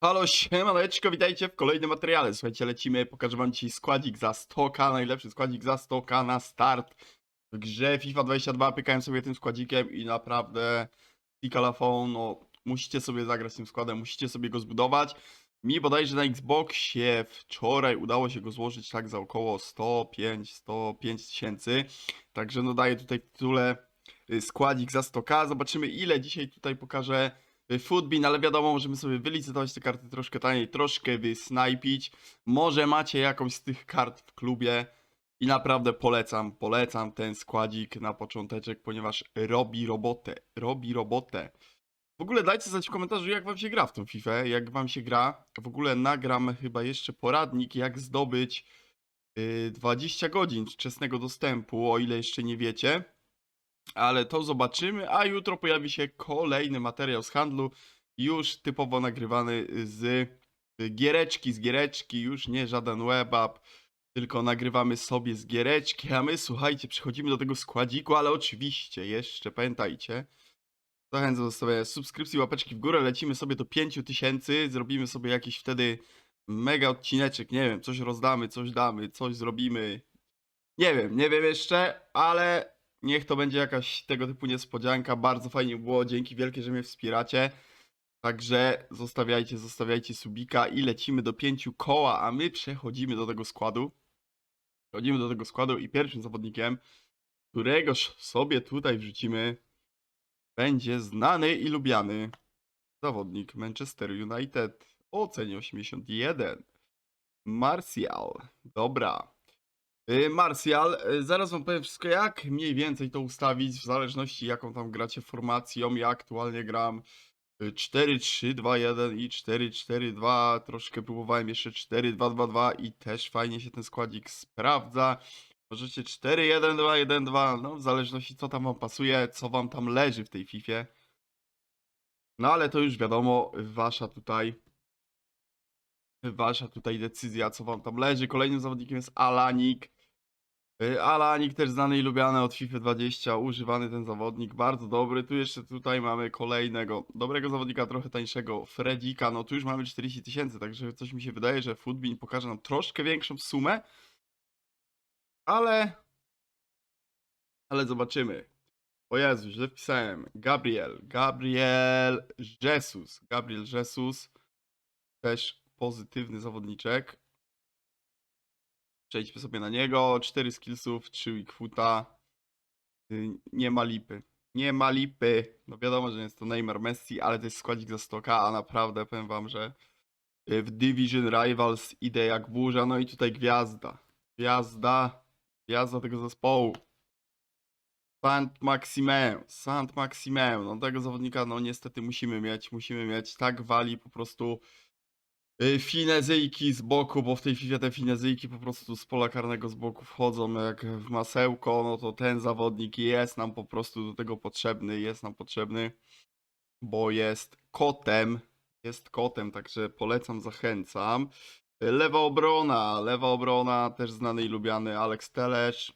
Halo, siemaneczko, witajcie w kolejnym materiale. Słuchajcie, lecimy, pokażę wam dzisiaj składzik za 100k, najlepszy składzik za 100k na start w grze FIFA 22. Pykałem sobie tym składzikiem i naprawdę Tikalafon, no musicie sobie zagrać tym składem, musicie sobie go zbudować. Mi bodajże na Xboxie wczoraj udało się go złożyć tak za około 105-105 tysięcy. Także no daję tutaj w tytule y, składzik za 100k. Zobaczymy ile dzisiaj tutaj pokażę y, Footbin, ale wiadomo, możemy sobie wylicytować te karty troszkę taniej, troszkę wysnajpić. Może macie jakąś z tych kart w klubie i naprawdę polecam, polecam ten składzik na począteczek, ponieważ robi robotę, robi robotę. W ogóle dajcie znać w komentarzu, jak wam się gra w tą FIFA, jak wam się gra. W ogóle nagram chyba jeszcze poradnik, jak zdobyć y, 20 godzin wczesnego dostępu, o ile jeszcze nie wiecie. Ale to zobaczymy, a jutro pojawi się kolejny materiał z handlu, już typowo nagrywany z y, giereczki, z giereczki, już nie żaden webapp, tylko nagrywamy sobie z giereczki, a my słuchajcie, przechodzimy do tego składziku, ale oczywiście jeszcze pamiętajcie, zachęcam do zostawienia subskrypcji, łapeczki w górę, lecimy sobie do 5000, zrobimy sobie jakiś wtedy mega odcineczek, nie wiem, coś rozdamy, coś damy, coś zrobimy, nie wiem, nie wiem jeszcze, ale niech to będzie jakaś tego typu niespodzianka. Bardzo fajnie było. Dzięki wielkie, że mnie wspieracie. Także zostawiajcie, zostawiajcie subika i lecimy do pięciu koła, a my przechodzimy do tego składu. Przechodzimy do tego składu i pierwszym zawodnikiem, któregoż sobie tutaj wrzucimy, będzie znany i lubiany zawodnik Manchester United o cenie 81. Martial. Dobra. Y, Martial, y, zaraz wam powiem wszystko jak mniej więcej to ustawić, w zależności jaką tam gracie formacją. Ja aktualnie gram y, 4-3-2-1 i 4-4-2. Troszkę próbowałem jeszcze 4-2-2-2 i też fajnie się ten składzik sprawdza. Możecie 4-1-2-1-2, no w zależności co tam wam pasuje, co wam tam leży w tej Fifie. No ale to już wiadomo, wasza tutaj wasza tutaj decyzja, co wam tam leży. Kolejnym zawodnikiem jest Alanik. Y, Alanik też znany i lubiany od FIFA 20, używany ten zawodnik, bardzo dobry. Tu jeszcze tutaj mamy kolejnego dobrego zawodnika, trochę tańszego, Fredzika. No tu już mamy 40 tysięcy, także coś mi się wydaje, że Footbin pokaże nam troszkę większą sumę. Ale... Ale zobaczymy. O Jezu, źle wpisałem. Gabriel, Gabriel Jesus, Gabriel Jesus. Też pozytywny zawodniczek. Przejdźmy sobie na niego. 4 skillsów, 3 weakfoota. Y, Nie ma lipy. Nie ma lipy. No wiadomo, że jest to Neymar Messi, ale to jest składzik za 100k, a naprawdę powiem wam, że y, w Division Rivals idę jak burza. No i tutaj gwiazda. Gwiazda. Gwiazda tego zespołu. Sant Maximę, Sant Maximę, no tego zawodnika no niestety musimy mieć, musimy mieć, tak wali po prostu finezyjki z boku, bo w tej FIFA te finezyjki po prostu z pola karnego z boku wchodzą jak w masełko, no to ten zawodnik jest nam po prostu do tego potrzebny, jest nam potrzebny, bo jest kotem, jest kotem, także polecam, zachęcam. Y, Lewa obrona, lewa obrona, też znany i lubiany Alex Telesz.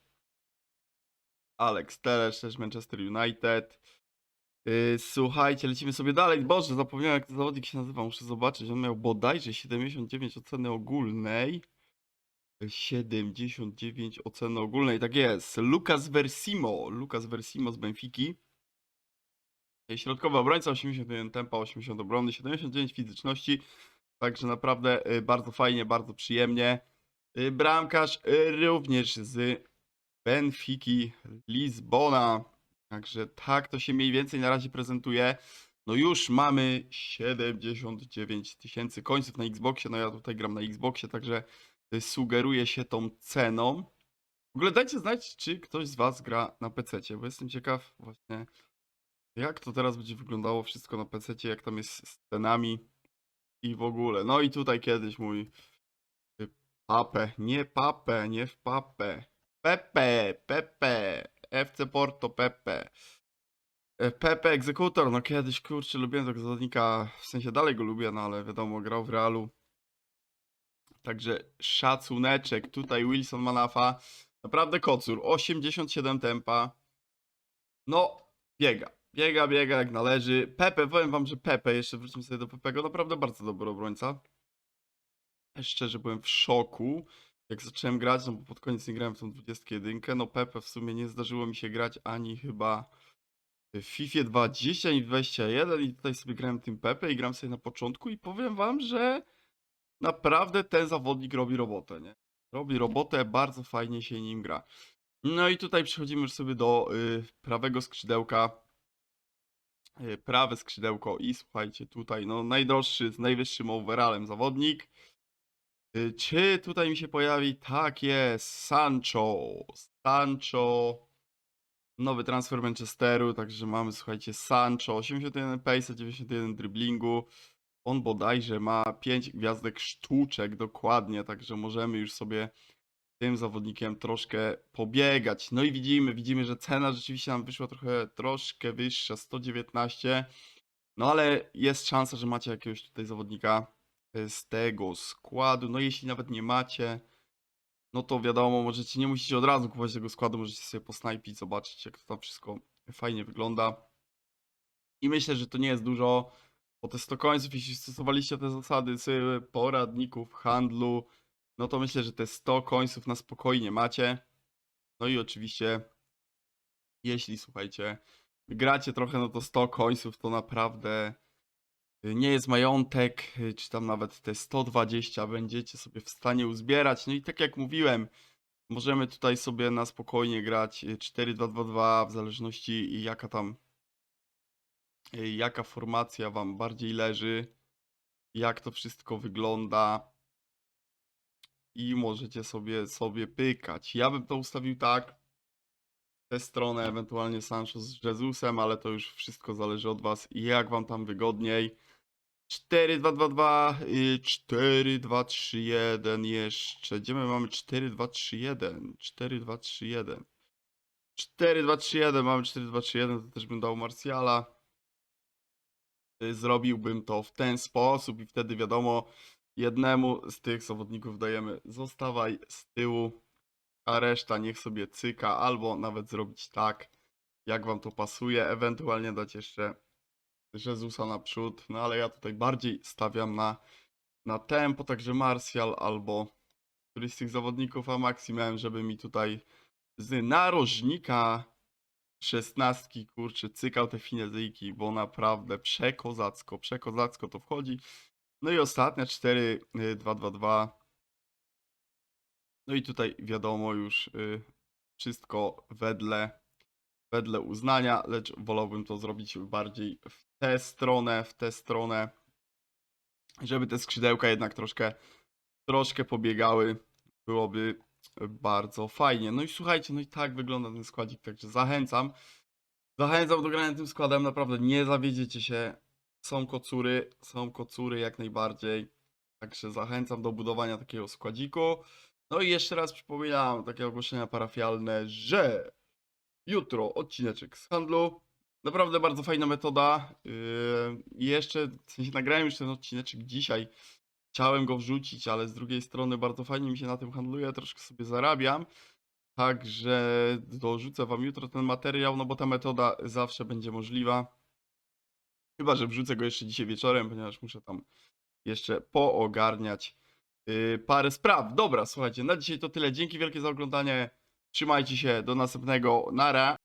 Alex Telesz, też Manchester United. Yy, słuchajcie, lecimy sobie dalej. Boże, zapomniałem jak ten zawodnik się nazywa, muszę zobaczyć. On miał bodajże 79 oceny ogólnej. 79 oceny ogólnej, tak jest. Lucas Versimo, Lucas Versimo z Benfiki. Yy, Środkowy obrońca, 81 tempa, 80 obrony, 79 fizyczności. Także naprawdę yy, bardzo fajnie, bardzo przyjemnie. Bramkarz również z Benfiki Lizbona. Także tak to się mniej więcej na razie prezentuje. No już mamy 79 tysięcy końców na Xboxie. No ja tutaj gram na Xboxie, także y, sugeruję się tą ceną. W ogóle dajcie znać, czy ktoś z Was gra na PC, bo jestem ciekaw właśnie, jak to teraz będzie wyglądało wszystko na PC, jak tam jest z cenami i w ogóle. No i tutaj kiedyś mój y, Pape, nie Pape, nie w Pape. Pepe, Pepe, FC Porto, Pepe. E, Pepe Egzekutor, no kiedyś kurczę lubiłem tego zawodnika, w sensie dalej go lubię, no ale wiadomo, grał w Realu. Także szacuneczek, tutaj Wilson Manafa, naprawdę kocur, 87 tempa. No, biega, Biega, biega jak należy. Pepe, powiem wam, że Pepe, jeszcze wrócimy sobie do Pepego, naprawdę bardzo dobry obrońca. Szczerze byłem w szoku, jak zacząłem grać, no bo pod koniec nie grałem w tą 21. No Pepe w sumie nie zdarzyło mi się grać ani chyba w FIFA 20, ani w 21 i tutaj sobie grałem tym Pepe i gram sobie na początku i powiem wam, że naprawdę ten zawodnik robi robotę, nie? Robi robotę, bardzo fajnie się nim gra. No i tutaj przechodzimy już sobie do y, prawego skrzydełka. Y, prawe skrzydełko i słuchajcie, tutaj no najdroższy z najwyższym overallem zawodnik. Y, Czy tutaj mi się pojawi? Tak jest, Sancho. Sancho. Nowy transfer Manchesteru, także mamy, słuchajcie, Sancho, 81 pace, 91 driblingu. On bodajże ma 5 gwiazdek sztuczek dokładnie, także możemy już sobie tym zawodnikiem troszkę pobiegać. No i widzimy, widzimy, że cena rzeczywiście nam wyszła trochę troszkę wyższa, 119. No ale jest szansa, że macie jakiegoś tutaj zawodnika z tego składu. No jeśli nawet nie macie, no to wiadomo, możecie, nie musicie od razu kupować tego składu, możecie sobie posnajpić, zobaczyć jak to tam wszystko fajnie wygląda. I myślę, że to nie jest dużo, bo te 100 końców, jeśli stosowaliście te zasady z poradników handlu, no to myślę, że te 100 końców na spokojnie macie. No i oczywiście, jeśli słuchajcie, gracie trochę, no to 100 końców to naprawdę nie jest majątek, y, czy tam nawet te 120 będziecie sobie w stanie uzbierać. No i tak jak mówiłem, możemy tutaj sobie na spokojnie grać y, 4-2-2-2 w zależności jaka tam, y, jaka formacja wam bardziej leży, jak to wszystko wygląda i możecie sobie, sobie pykać. Ja bym to ustawił tak, tę stronę, ewentualnie Sancho z Jezusem, ale to już wszystko zależy od was i jak wam tam wygodniej. 4, 2, 2, 2, y, 4, 2, 3, 1 jeszcze. Gdzie my mamy 4, 2, 3, 1? 4, 2, 3, 1. 4, 2, 3, 1. Mamy 4, 2, 3, 1. To też bym dał Marsjala. Y, Zrobiłbym to w ten sposób i wtedy wiadomo, jednemu z tych zawodników dajemy zostawaj z tyłu, a reszta niech sobie cyka, albo nawet zrobić tak, jak wam to pasuje, ewentualnie dać jeszcze Jezusa naprzód, no ale ja tutaj bardziej stawiam na, na tempo, także Marsjal albo któryś z tych zawodników, a maksimum, żeby mi tutaj z narożnika szesnastki, kurczę, cykał te finezyjki, bo naprawdę przekozacko, przekozacko to wchodzi. No i ostatnia 4, 2, 2, 2. No i tutaj wiadomo już y, wszystko wedle, wedle uznania, lecz wolałbym to zrobić bardziej w tę stronę, w tę stronę, żeby te skrzydełka jednak troszkę, troszkę pobiegały. Byłoby bardzo fajnie. No i słuchajcie, no i tak wygląda ten składzik, także zachęcam. Zachęcam do grania tym składem, naprawdę nie zawiedziecie się. Są kocury, są kocury jak najbardziej. Także zachęcam do budowania takiego składziku. No i jeszcze raz przypominam takie ogłoszenia parafialne, że jutro odcineczek z handlu. Naprawdę bardzo fajna metoda. Yy, jeszcze, w sensie nagrałem już ten odcineczek dzisiaj. Chciałem go wrzucić, ale z drugiej strony bardzo fajnie mi się na tym handluje, troszkę sobie zarabiam. Także dorzucę wam jutro ten materiał, no bo ta metoda zawsze będzie możliwa. Chyba, że wrzucę go jeszcze dzisiaj wieczorem, ponieważ muszę tam jeszcze poogarniać yy, parę spraw. Dobra, słuchajcie, na dzisiaj to tyle. Dzięki wielkie za oglądanie. Trzymajcie się, do następnego. Nara.